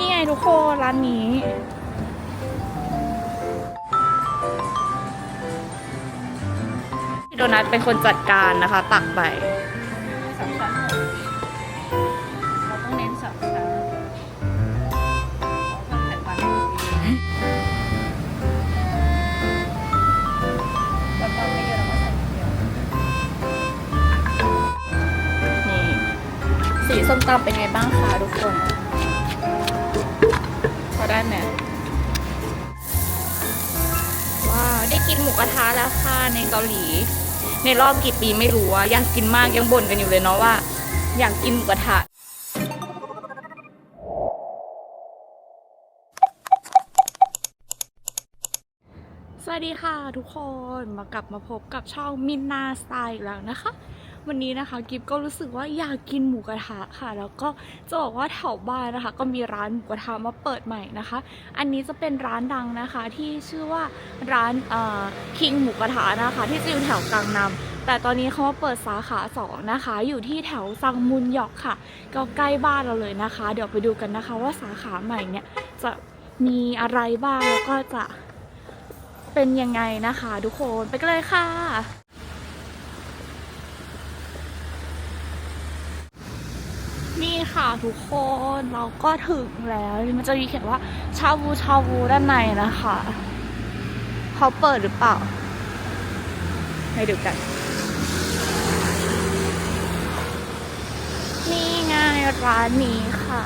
นี่ไงทุกคนร้านนี้ โดนัทเป็นคนจัดการนะคะ ตักไปสองชั้นเราต้องเน้นสองชั้นขอเพิ่มไขมันแล้วก็ไม่เยอะเราก็ใส่เดียวนี่สีส้มตำเป็นไงบ้างคะทุกคน ได้ไหมว้าวได้กินหมูกระทะแล้วค่ะในเกาหลี ในรอบกี่ปีไม่รู้อะอยากกินมากยังบ่นกันอยู่เลยเนาะว่า อยากกินหมูกระทะสวัสดีค่ะทุกคนมากลับมาพบกับช่องมินนาสไตล์อีกแล้วนะคะ วันนี้นะคะกิฟก็รู้สึกว่าอยากกินหมูกระทะค่ะ แล้วก็จะบอกว่าแถวบ้านนะคะ ก็มีร้านหมูกระทะมาเปิดใหม่นะคะ อันนี้จะเป็นร้านดังนะคะที่ชื่อว่าร้านเอ่อคิงหมูกระทะนะคะ ที่จะอยู่แถวกลางนำแต่ตอนนี้เขามาเปิดสาขาสองนะคะ อยู่ที่แถวซังมุนหยอกค่ะ ก็ใกล้บ้านเราเลยนะคะ เดี๋ยวไปดูกันนะคะว่าสาขาใหม่เนี่ยจะมีอะไรบ้างแล้วก็จะเป็นยังไงนะคะ ทุกคนไปกันเลยค่ะ ค่ะทุกคนเราก็ถึงแล้วมันจะมีเขียนว่าชาบูชาบูด้านในนะคะเขาเปิดหรือเปล่าให้ดูกัน นี่ไงร้านนี้ค่ะ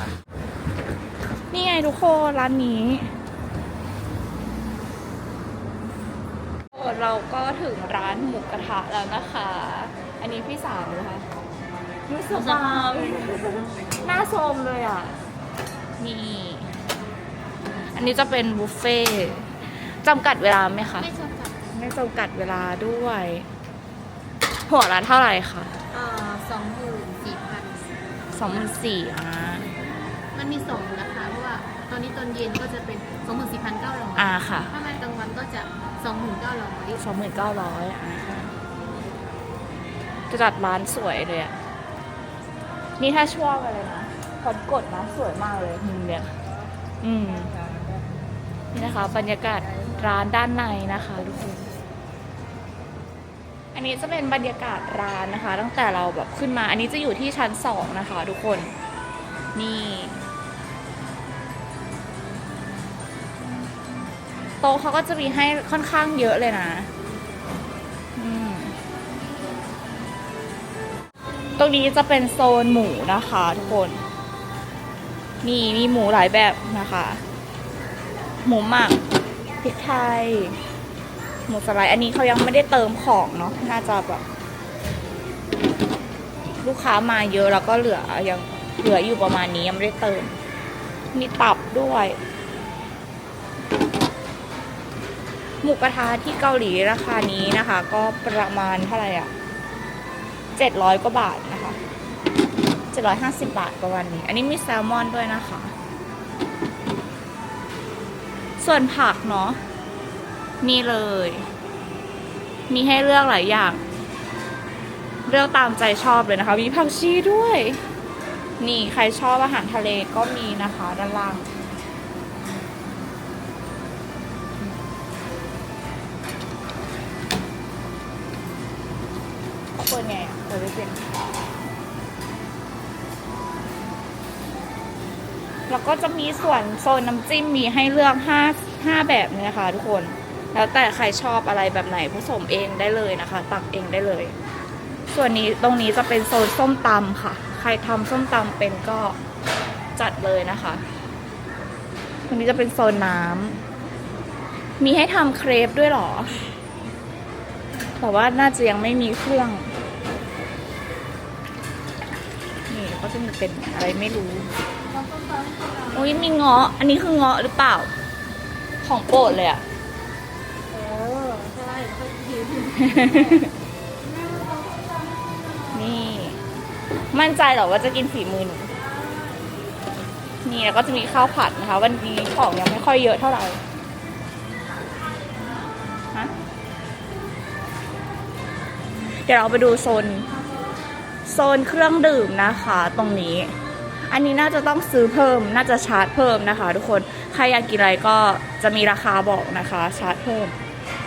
นี่ไงทุกคนร้านนี้เราก็ถึงร้านหมูกระทะแล้วนะคะ อันนี้พี่สาวนะคะ รู้สึกว่าหน้าโทรมเลยอะ นี่ อันนี้จะเป็นบุฟเฟ่ต์จำกัดเวลาไหมคะ ไม่จำกัดไม่จำกัดเวลาด้วย หัวละเท่าไหร่คะอ่าสองหมื่นสี่พันสองหมื่นสี่อ่ามันมีสองนะคะเพราะว่าตอนนี้ตอนเย็นก็จะเป็นสองหมื่นสี่พันเก้าร้อยอ่าค่ะ ถ้ามากลางวันก็จะสองหมื่นเก้าร้อยสองหมื่นเก้าร้อยอ่าจะจัดร้านสวยเลยอะ นี่ถ้าช่วงอะไรนะพอดกดนะสวยมากเลยมุมเนี่ยอืมนี่นะคะ บรรยากาศร้านด้านในนะคะทุกคนอันนี้จะเป็นบรรยากาศร้านนะคะ ตั้งแต่เราแบบขึ้นมา อันนี้จะอยู่ที่ชั้นสองนะคะ ทุกคนนี่โต๊ะเขาก็จะมีให้ค่อนข้างเยอะเลยนะ ตรงนี้จะเป็นโซนหมูนะคะทุกคนนี่มีหมูหลายแบบนะคะ หมูหมักพริกไทย หมูสไลด์อันนี้เขายังไม่ได้เติมของเนาะน่าจะแบบลูกค้ามาเยอะแล้วก็เหลือยังเหลืออยู่ประมาณนี้ยังไม่ได้เติม มีตับด้วย หมูกระทะที่เกาหลีราคานี้นะคะ ก็ประมาณเท่าไหร่อะ เจ็ดร้อยกว่าบาทนะคะเจ็ดร้อยห้าสิบบาทประมาณนี้ อันนี้มีแซลมอนด้วยนะคะ ส่วนผักเนาะนี่เลย มีให้เลือกหลายอย่าง เลือกตามใจชอบเลยนะคะ มีผักชีด้วย นี่ใครชอบอาหารทะเลก็มีนะคะด้านล่างเปิดไง เดไม่เป็นแล้วก็จะมีส่วนโซนน้ำจิ้มมีให้เลือกห้าห้าแบบเลยนะคะทุกคน แล้วแต่ใครชอบอะไรแบบไหนผสมเองได้เลยนะคะ ตักเองได้เลย ส่วนนี้ตรงนี้จะเป็นโซนส้มตำค่ะ ใครทำส้มตำเป็นก็จัดเลยนะคะ ตรงนี้จะเป็นโซนน้ำมีให้ทำเครปด้วยหรอ แต่ว่าน่าจะยังไม่มีเครื่อง นี่ก็จะมีเป็นอะไรไม่รู้โอ้ยมีเงาะ อันนี้คือเงาะหรือเปล่า ของโปรดเลยอะเออใช่แล้วก็ยืนนี่ มั่นใจเหรอว่าจะกินฝีมือหนูนี่แล้วก็จะมีข้าวผัดนะคะ วันนี้ของยังไม่ค่อยเยอะเท่าไหร่ฮะเดี๋ยวเราไปดูโซน โซนเครื่องดื่มนะคะตรงนี้ อันนี้น่าจะต้องซื้อเพิ่ม น่าจะชาร์จเพิ่มนะคะ ทุกคน ใครอยากกินอะไรก็จะมีราคาบอกนะคะ ชาร์จเพิ่ม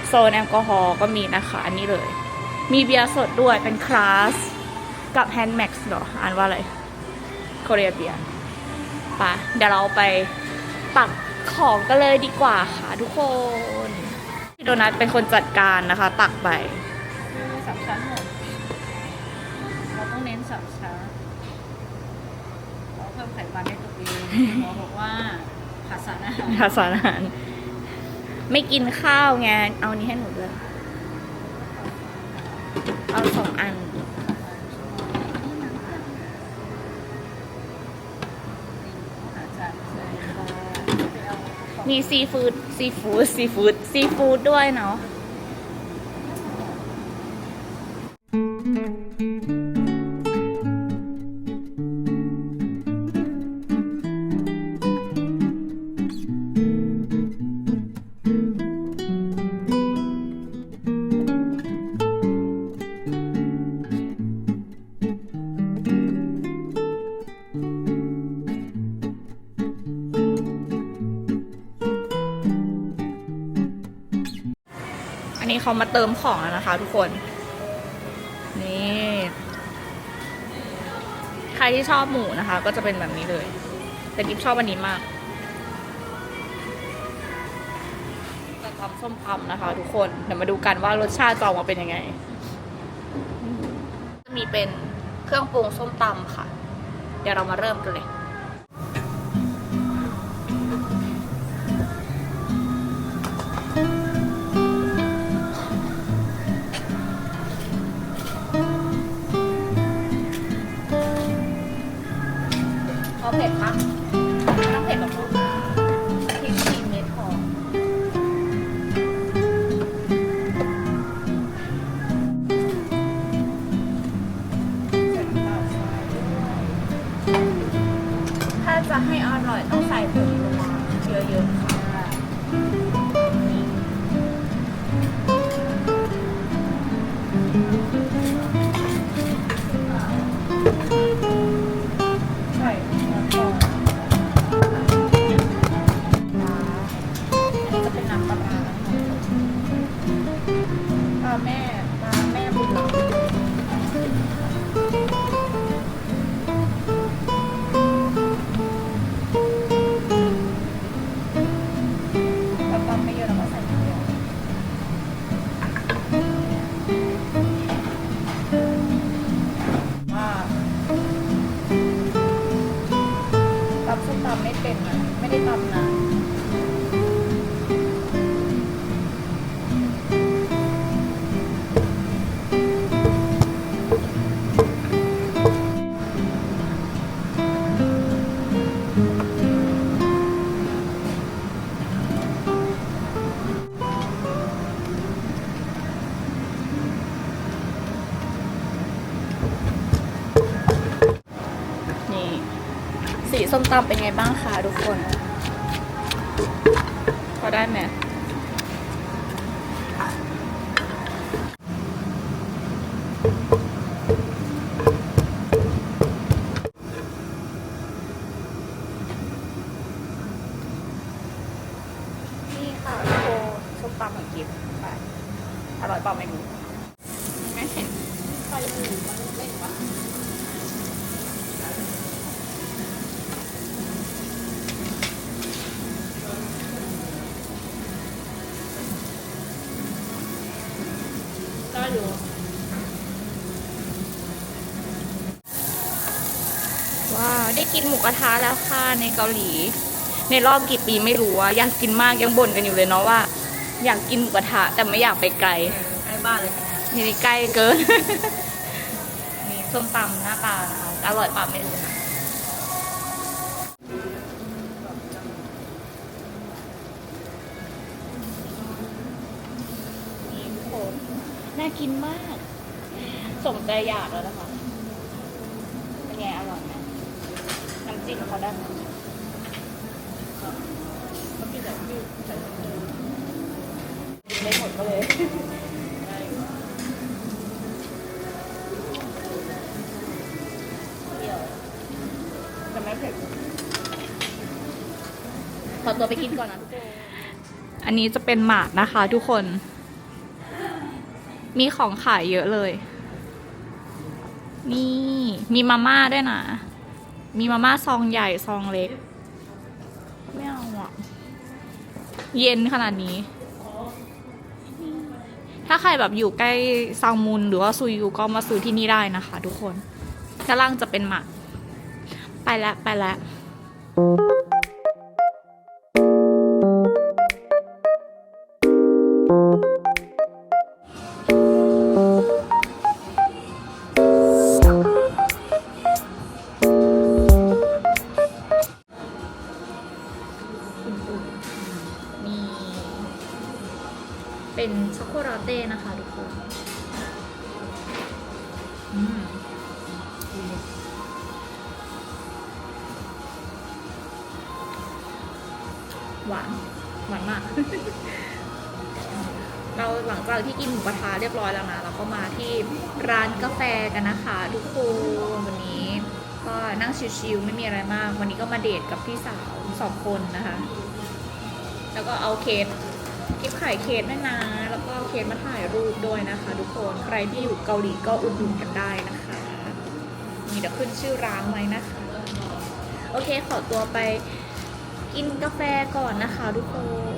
โซนแอลกอฮอล์ก็มีนะคะ อันนี้เลย มีเบียร์สดด้วยเป็นคลาส กับแฮนด์แม็กซ์เหรอ อ่านว่าอะไรโคเรียเบียร์ปะเดี๋ยวเราไปตักของกันเลยดีกว่าค่ะทุกคนพี่โดนัทเป็นคนจัดการนะคะ ตักไปสามชั้นหมด ไขมันให้ตัวเองหมอบอกว่าขาดสารอาหารภาษารอาหาร ไม่กินข้าวไงเอานี้ให้หนูด้วยเอาสองอันมีซีฟู้ดซีฟู้ดซีฟู้ดซีฟู้ดด้วยเนาะ นนี้เขามาเติมของแล้วนะคะ ทุกคน นี่ ใครที่ชอบหมูนะคะ ก็จะเป็นแบบนี้เลย แต่กิ๊ชอบอันนี้มากจะทำส้มตำนะคะ ทุกคน เดี๋ยวมาดูกันว่ารสชาติจะออกมาเป็นยังไงจะมีเป็นเครื่องปรุงส้มตำค่ะ เดี๋ยวเรามาเริ่มกันเลย พอเผ็ดปะ สีส้มตำเป็นไงบ้างคะทุกคนพอได้ไหมนี่ค่ะโคส้มตำของกิฟไปอร่อยเปล่าไม่รู้ไม่เห็นไฟหมูมันเล็กปะ ได้กินหมูกระทะแล้วค่ะในเกาหลี ในรอบกี่ปีไม่รู้อะอยากกินมากยังบ่นกันอยู่เลยเนาะว่า อยากกินหมูกระทะแต่ไม่อยากไปไกลใกล้บ้านเลยทีนี้ใกล้เกินนี่ส้มตำหน้าตานะคะอร่อยปะไม่รู้นะนี่ทุกคนน่ากินมาก สมใจอยากแล้วนะคะ เป็นไงอร่อยไหมน้ำจิ้ม เขาได้ไหมเขามีแต่ที่ใส่ถุงมือไม่หมดก็เลยได้อยู่เพิ่ม่เผ็ดอตัวไปกินก่อนนะทุกคนอันนี้จะเป็นหมากนะคะทุกคน มีของขายเยอะเลย นี่ มีมาม่าด้วยนะ มีมาม่าซองใหญ่ซองเล็ก ไม่เอาอะ เย็นขนาดนี้ ถ้าใครแบบอยู่ใกล้ซองมุนหรือว่าซูยูก็มาซื้อที่นี่ได้นะคะทุกคน ถ้านล่างจะเป็นหมัก ไปแล้วไปแล้ว หวาน หวานมาก เราหลังจากที่กินหมูกระทะเรียบร้อยแล้วนะเราก็มาที่ร้านกาแฟกันนะคะ ทุกคนวันนี้ ก็นั่งชิลๆไม่มีอะไรมาก วันนี้ก็มาเดทกับพี่สาวสองคนนะคะ แล้วก็เอาเคสเก็บขายเคสด้วยนะ แล้วก็เอาเคสมาถ่ายรูปด้วยนะคะ ทุกคน ใครที่อยู่เกาหลีก็อุดหนุนกันได้นะคะ มีเดี๋ยวขึ้นชื่อร้านไว้นะคะ โอเค ขอตัวไป กินกาแฟก่อนนะคะทุกคน